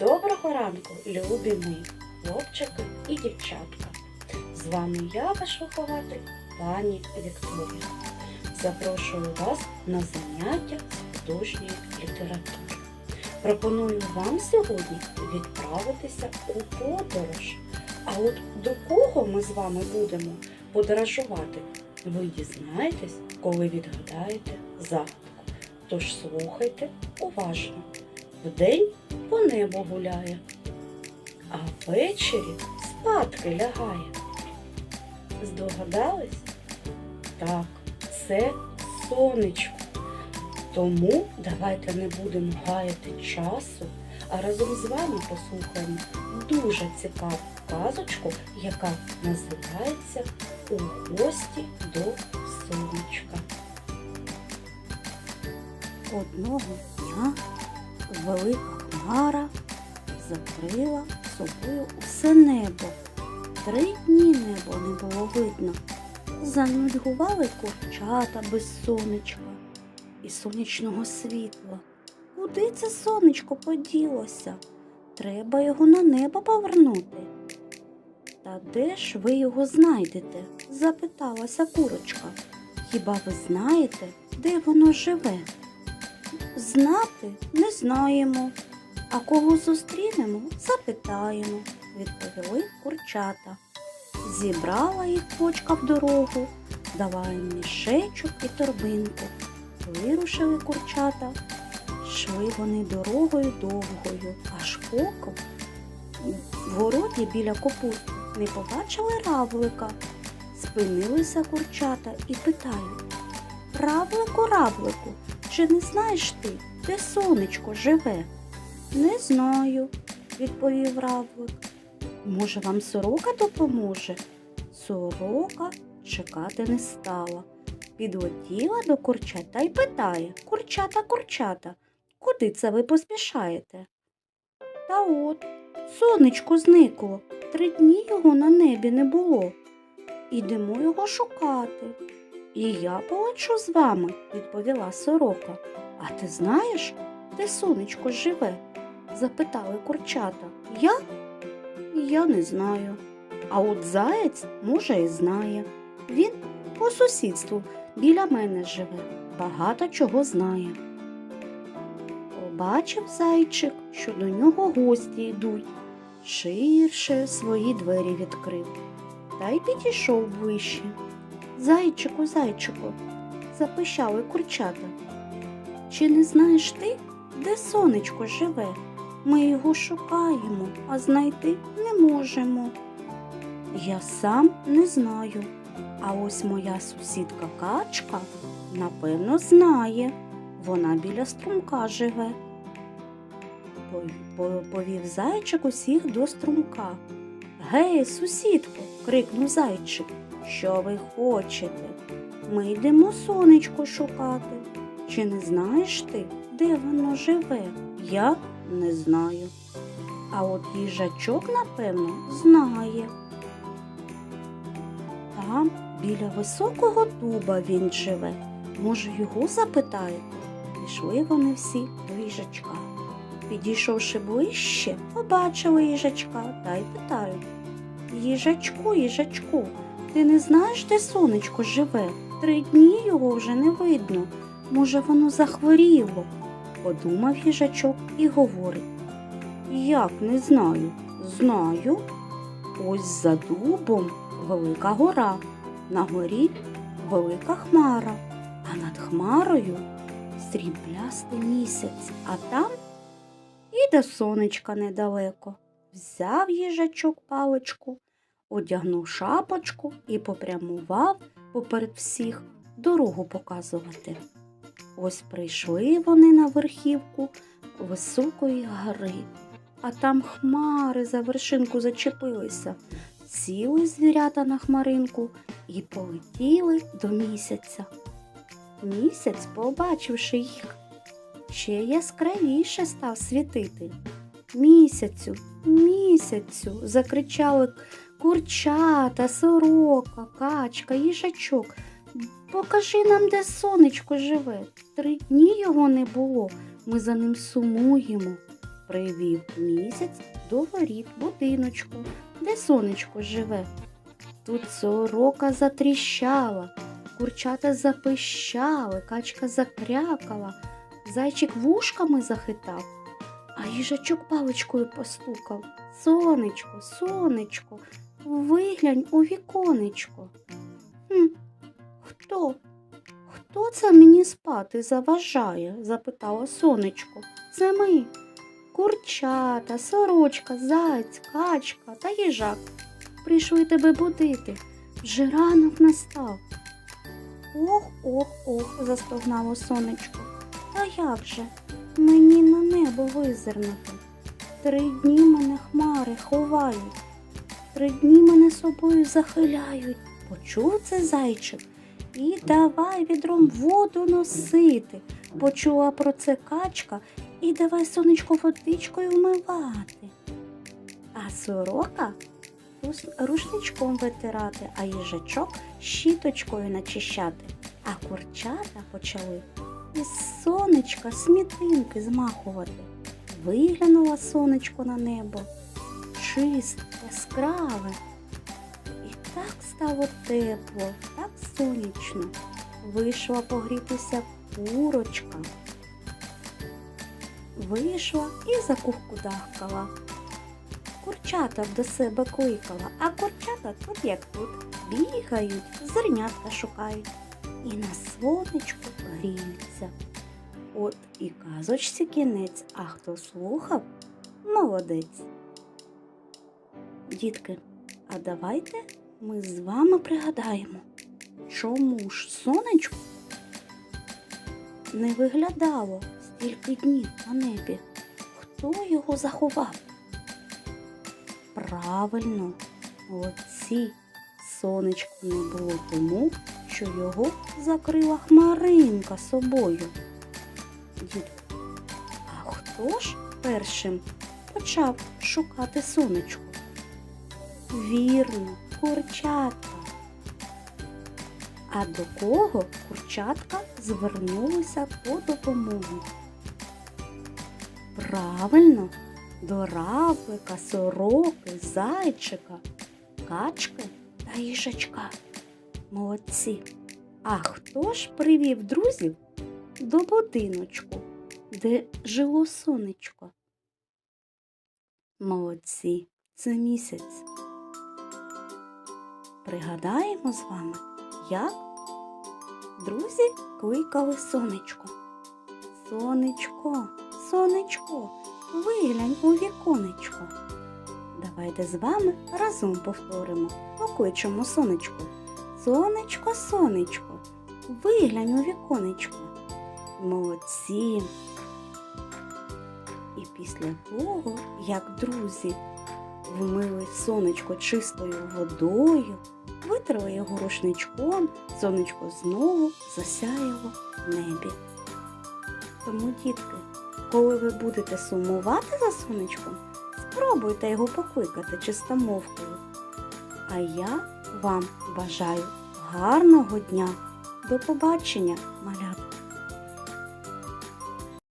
Доброго ранку, любі мої хлопчики і дівчатка. З вами я, ваш вихователь, пані Вікторія. Запрошую вас на заняття з художньої літератури. Пропоную вам сьогодні відправитися у подорож. А от до кого ми з вами будемо подорожувати, ви дізнаєтесь, коли відгадаєте загадку. Тож слухайте уважно. Вдень по небу гуляє, а ввечері спадки лягає. Здогадались? Так, це сонечко. Тому давайте не будемо гаяти часу, а разом з вами послухаємо дуже цікаву казочку, яка називається У гості до сонечка. Одного дня велика хмара закрила собою усе небо. Три дні небо не було видно. Занудьгували курчата без сонечка і сонячного світла. Куди це сонечко поділося? Треба його на небо повернути. Та де ж ви його знайдете? запиталася курочка. Хіба ви знаєте, де воно живе? Знати не знаємо, а кого зустрінемо, запитаємо, відповіли курчата. Зібрала їх почка в дорогу, дала їм мішечок і торбинку. Вирушили курчата, йшли вони дорогою довгою, аж поки в городі біля капусти не побачили равлика. Спинилися курчата і питають Равлику, равлику, чи не знаєш ти, де сонечко живе? Не знаю, відповів равлик. Може, вам сорока допоможе? Сорока чекати не стала. Підлетіла до курчат та й питає Курчата, курчата, куди це ви поспішаєте? Та от, сонечко зникло, три дні його на небі не було. Ідемо його шукати. І я полечу з вами, відповіла сорока. А ти знаєш, де сонечко живе? запитали курчата. Я? Я не знаю. А от заєць, може, і знає. Він по сусідству біля мене живе, багато чого знає. Побачив зайчик, що до нього гості йдуть. Ширше свої двері відкрив та й підійшов ближче. Зайчику, зайчику, запищали курчата. Чи не знаєш ти, де сонечко живе? Ми його шукаємо, а знайти не можемо. Я сам не знаю, а ось моя сусідка качка, напевно, знає. Вона біля струмка живе. Повів зайчик усіх до струмка. Гей, сусідко, крикнув зайчик. Що ви хочете? Ми йдемо сонечко шукати. Чи не знаєш ти, де воно живе? Я не знаю. А от їжачок, напевно, знає. Там, біля високого дуба він живе. Може, його запитаєте? Пішли вони всі до їжачка. Підійшовши ближче, побачили їжачка та й питають. Їжачку, їжачку, ти не знаєш, де сонечко живе? Три дні його вже не видно. Може, воно захворіло? Подумав їжачок і говорить. Як не знаю? Знаю. Ось за дубом велика гора, на горі велика хмара, а над хмарою сріблястий місяць, а там і до сонечка недалеко. Взяв їжачок паличку, одягнув шапочку і попрямував поперед всіх дорогу показувати. Ось прийшли вони на верхівку високої гори, а там хмари за вершинку зачепилися. Сіли звірята на хмаринку і полетіли до місяця. Місяць, побачивши їх, ще яскравіше став світити. Місяцю, місяцю, закричали курчата, сорока, качка, їжачок. Покажи нам, де сонечко живе. Три дні його не було. Ми за ним сумуємо. привів місяць до воріт будиночку, де сонечко живе. Тут сорока затріщала, курчата запищали, качка закрякала, зайчик вушками захитав, а їжачок паличкою постукав. Сонечко, сонечко, виглянь у віконечко. Хм, хто? Хто це мені спати заважає? запитало сонечко. Це ми. Курчата, сорочка, зайць, качка та їжак. Прийшли тебе будити. Вже ранок настав. Ох, ох, ох, застогнало сонечко. Та як же? Мені на небо визирнути. Три дні мене хмари ховають, три дні мене собою захиляють. Почув це зайчик і давай відром воду носити. Почула про це качка і давай сонечко водичкою вмивати. А сорока рушничком витирати, а їжачок щіточкою начищати. А курчата почали із сонечка смітинки змахувати. Виглянуло сонечко на небо, чисте, яскраве. І так стало тепло, так сонячно. Вийшла погрітися курочка. Вийшла і закувкудахкала. Курчата до себе кликала, а курчата тут як тут бігають, зернятка шукають і на сонечку гріються. От і казочці кінець, а хто слухав, молодець. Дітки, а давайте ми з вами пригадаємо, чому ж сонечко не виглядало стільки днів на небі? Хто його заховав? Правильно, молодці, сонечко не було тому, що його закрила хмаринка собою. Дітки, а хто ж першим почав шукати сонечко? Вірно, курчатка. А до кого курчатка звернулися по допомогу? Правильно, до равлика, сороки, зайчика, качки та їжачка. Молодці. А хто ж привів друзів до будиночку, де жило сонечко? Молодці, це місяць. Пригадаємо з вами, як друзі кликали сонечко. Сонечко, сонечко, виглянь у віконечко. Давайте з вами разом повторимо, покличемо сонечко. Сонечко, сонечко, виглянь у віконечко. Молодці. І після того, як друзі вмили сонечко чистою водою, витерли його рушничком, сонечко знову засяяло в небі. Тому, дітки, коли ви будете сумувати за сонечком, спробуйте його покликати чистомовкою. А я вам бажаю гарного дня. До побачення, малятка!